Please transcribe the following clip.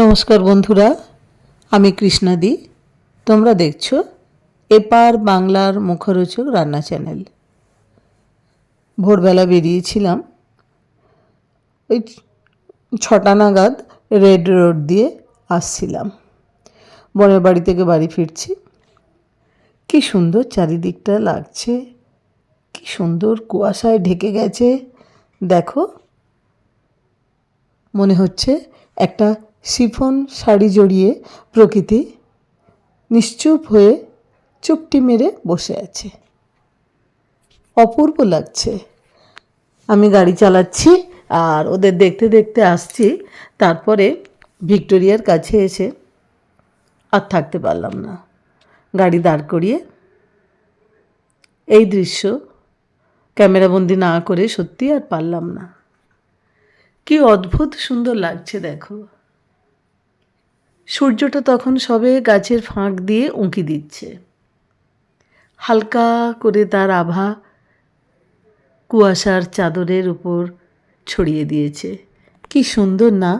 নমস্কার বন্ধুরা, আমি কৃষ্ণাদি। তোমরা দেখছ এপার বাংলার মুখরোচক রান্না চ্যানেল। ভোরবেলা বেরিয়েছিলাম, ওই ছটা নাগাদ রেড রোড দিয়ে আসছিলাম। বনের বাড়ি থেকে বাড়ি ফিরছি। কি সুন্দর চারিদিকটা লাগছে, কি সুন্দর কুয়াশায় ঢেকে গেছে। দেখো, মনে হচ্ছে একটা শিফন শাড়ি জড়িয়ে প্রকৃতি নিশ্চুপ হয়ে চুপটি মেরে বসে আছে। অপূর্ব লাগছে। আমি গাড়ি চালাচ্ছি আর ওদের দেখতে দেখতে আসছি। তারপরে ভিক্টোরিয়ার কাছে এসে আর থাকতে পারলাম না। গাড়ি দাঁড় করিয়ে এই দৃশ্য ক্যামেরাবন্দি না করে সত্যি আর পারলাম না। কি অদ্ভুত সুন্দর লাগছে দেখো। সূর্যটা তখন সবে গাছের ফাঁক দিয়ে উঁকি দিচ্ছে। হালকা করে তার আভা কুয়াশার চাদরের উপর ছড়িয়ে দিয়েছে। কি সুন্দর না?